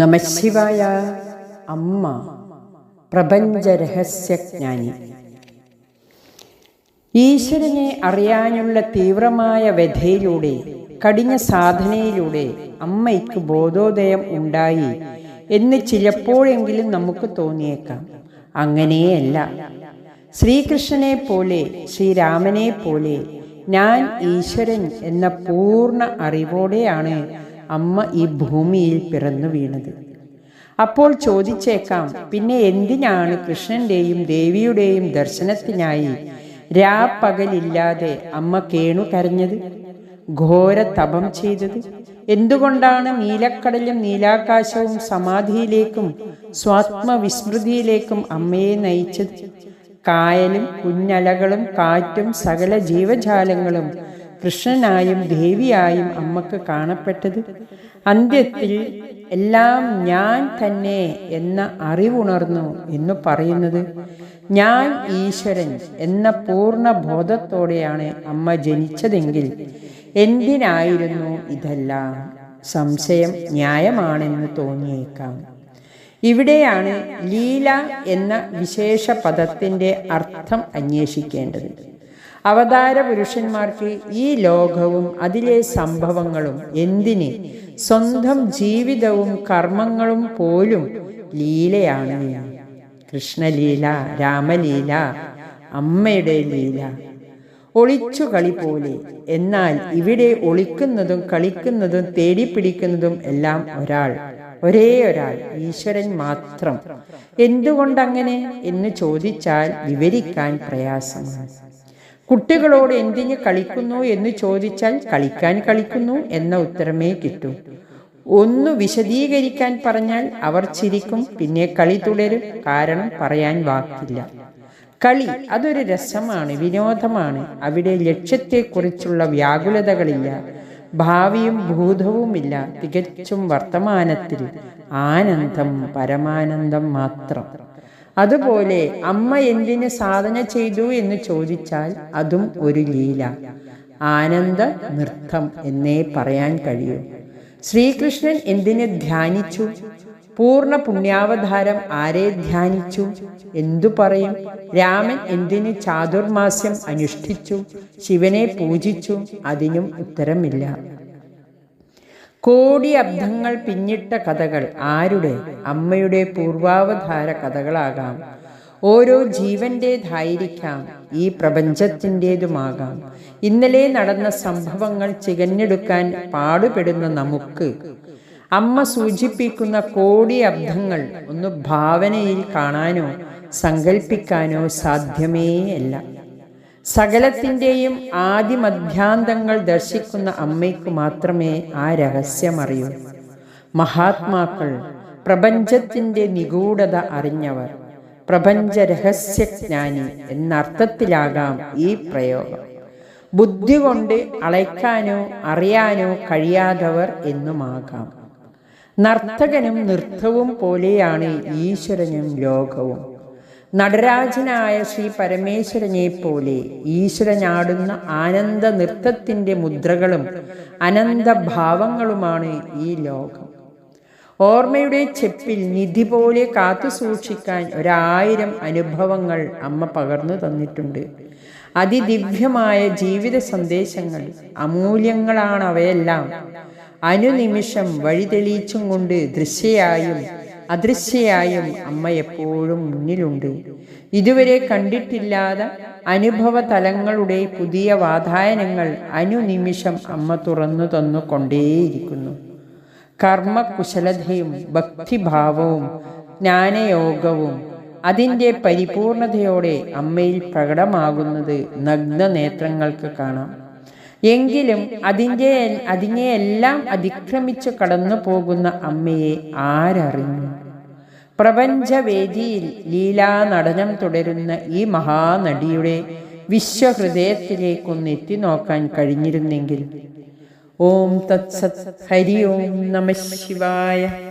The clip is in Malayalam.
നമശിവായ അമ്മ. പ്രപഞ്ചരഹസ്യജ്ഞാനി ഈശ്വരനെ അറിയാനുള്ള തീവ്രമായ വ്യഥയിലൂടെ കഠിന സാധനയിലൂടെ അമ്മയ്ക്ക് ബോധോദയം ഉണ്ടായി എന്ന് ചിലപ്പോഴെങ്കിലും നമുക്ക് തോന്നിയേക്കാം. അങ്ങനെയല്ല. ശ്രീകൃഷ്ണനെ പോലെ ശ്രീരാമനെ പോലെ ഞാൻ ഈശ്വരൻ എന്ന പൂർണ അറിവോടെയാണ് അമ്മ ഈ ഭൂമിയിൽ പിറന്നു വീണത്. അപ്പോൾ ചോദിച്ചേക്കാം പിന്നെ എന്തിനാണ് കൃഷ്ണന്റെയും ദേവിയുടെയും ദർശനത്തിനായി രാപ്പകലില്ലാതെ അമ്മ കേണു കരഞ്ഞത്? ഘോര തപം ചെയ്തത്? എന്തുകൊണ്ടാണ് നീലക്കടലും നീലാകാശവും സമാധിയിലേക്കും സ്വാത്മവിസ്മൃതിയിലേക്കും അമ്മയെ നയിച്ചത്? കായലും കുഞ്ഞലകളും കാറ്റും സകല ജീവജാലങ്ങളും കൃഷ്ണനായും ദേവിയായും അമ്മയ്ക്ക് കാണപ്പെട്ടത് അന്ത്യത്തിൽ എല്ലാം ഞാൻ തന്നെ എന്ന അറിവുണർന്നു എന്ന് പറയുന്നത് ഞാൻ ഈശ്വരൻ എന്ന പൂർണ ബോധത്തോടെയാണ് അമ്മ ജനിച്ചതെങ്കിൽ എന്തിനായിരുന്നു ഇതെല്ലാം? സംശയം ന്യായമാണെന്ന് തോന്നിയേക്കാം. ഇവിടെയാണ് ലീല എന്ന വിശേഷ പദത്തിന്റെ അർത്ഥം അന്വേഷിക്കേണ്ടത്. അവതാര പുരുഷന്മാർക്ക് ഈ ലോകവും അതിലെ സംഭവങ്ങളും എന്തിന്? സ്വന്തം ജീവിതവും കർമ്മങ്ങളും പോലും ലീലയാണ്. കൃഷ്ണലീല രാമലീല അമ്മയുടെ ലീല. ഒളിച്ചു കളി പോലെ. എന്നാൽ ഇവിടെ ഒളിക്കുന്നതും കളിക്കുന്നതും തേടിപ്പിടിക്കുന്നതും എല്ലാം ഒരാൾ ഒരേ ഒരാൾ ഈശ്വരൻ മാത്രം. എന്തുകൊണ്ടങ്ങനെ? എന്ന് ചോദിച്ചാൽ വിവരിക്കാൻ പ്രയാസമാണ്. കുട്ടികളോട് എന്തിന് കളിക്കുന്നു എന്ന് ചോദിച്ചാൽ കളിക്കാൻ കളിക്കുന്നു എന്ന ഉത്തരമേ കിട്ടൂ. ഒന്ന് വിശദീകരിക്കാൻ പറഞ്ഞാൽ അവർ ചിരിക്കും പിന്നെ കളി തുടരും. കാരണം പറയാൻ വാക്കില്ല. കളി അതൊരു രസമാണ് വിനോദമാണ്. അവിടെ ലക്ഷ്യത്തെക്കുറിച്ചുള്ള വ്യാകുലതകളില്ല. ഭാവിയും ഭൂതവുമില്ല. തികച്ചും വർത്തമാനത്തിൽ ആനന്ദം പരമാനന്ദം മാത്രം. അതുപോലെ അമ്മ എന്തിന് സാധന ചെയ്തു എന്ന് ചോദിച്ചാൽ അതും ഒരു ലീല. ആനന്ദ നൃത്തം എന്നേ പറയാൻ കഴിയൂ. ശ്രീകൃഷ്ണൻ എന്തിനെ ധ്യാനിച്ചു? പൂർണ പുണ്യാവതാരം ആരെ ധ്യാനിച്ചു? എന്തു പറയും? രാമൻ എന്തിന് ചാതുർമാസ്യം അനുഷ്ഠിച്ചു? ശിവനെ പൂജിച്ചു? അതിനും ഉത്തരമില്ല. കോടി അബ്ദങ്ങൾ പിന്നിട്ട കഥകൾ ആരുടെ? അമ്മയുടെ പൂർവാവധാര കഥകളാകാം. ഓരോ ജീവന്റേതായിരിക്കാം ഈ പ്രപഞ്ചത്തിന്റെതുമാകാം ഇന്നലെ നടന്ന സംഭവങ്ങൾ ചികഞ്ഞെടുക്കാൻ പാടുപെടുന്ന നമുക്ക്. അമ്മ സൂചിപ്പിക്കുന്ന കോടി അബ്ദങ്ങൾ ഒന്ന് ഭാവനയിൽ കാണാനോ സങ്കല്പിക്കാനോ സാധ്യമേയല്ല. സകലത്തിന്റെയും ആദിമധ്യാന്തങ്ങൾ ദർശിക്കുന്ന അമ്മയ്ക്ക് മാത്രമേ ആ രഹസ്യം അറിയൂ മഹാത്മാക്കൾ പ്രപഞ്ചത്തിന്റെ നിഗൂഢത അറിഞ്ഞവർ പ്രപഞ്ച രഹസ്യജ്ഞാനി എന്നർത്ഥത്തിലാകാം ഈ പ്രയോഗം. ബുദ്ധി കൊണ്ട് അളയ്ക്കാനോ അറിയാനോ കഴിയാത്തവർ എന്നുമാകാം. നർത്തകനും നൃത്തവും പോലെയാണ് ഈശ്വരനും ലോകവും. നടരാജനായ ശ്രീ പരമേശ്വരനെ പോലെ ഈശ്വരനാടുന്ന ആനന്ദ നൃത്തത്തിന്റെ മുദ്രകളും അനന്ത ഭാവങ്ങളുമാണ് ഈ ലോകം. ഓർമ്മയുടെ ചെപ്പിൽ നിധി പോലെ കാത്തു സൂക്ഷിക്കാൻ ഒരായിരം അനുഭവങ്ങൾ അമ്മ പകർന്നു തന്നിട്ടുണ്ട്. അതിദിവ്യമായ ജീവിത സന്ദേശങ്ങൾ അമൂല്യങ്ങളാണ് അവയെല്ലാം അനുനിമിഷം വഴിതെളിയിച്ചും കൊണ്ട് ദൃശ്യയായും അദൃശ്യയായും അമ്മ എപ്പോഴും മുന്നിലുണ്ട്. ഇതുവരെ കണ്ടിട്ടില്ലാത്ത അനുഭവ തലങ്ങളുടെ പുതിയ വാതായനങ്ങൾ അനുനിമിഷം അമ്മ തുറന്നു തന്നു കൊണ്ടേയിരിക്കുന്നു. കർമ്മകുശലതയും ഭക്തിഭാവവും ജ്ഞാനയോഗവും അതിന്റെ പരിപൂർണതയോടെ അമ്മയിൽ പ്രകടമാകുന്നത് നഗ്ന നേത്രങ്ങൾക്ക് കാണാം. എങ്കിലും അതിന്റെ അതിനെയെല്ലാം അതിക്രമിച്ചു കടന്നു പോകുന്ന അമ്മയെ ആരറിഞ്ഞു? പ്രപഞ്ചവേദിയിൽ ലീലാ നടനം തുടരുന്ന ഈ മഹാനടിയുടെ വിശ്വഹൃദയത്തിലേക്കൊന്ന് എത്തി നോക്കാൻ കഴിഞ്ഞിരുന്നെങ്കിൽ. ഓം തത്സത് ഹരി ഓം നമ ശിവായ.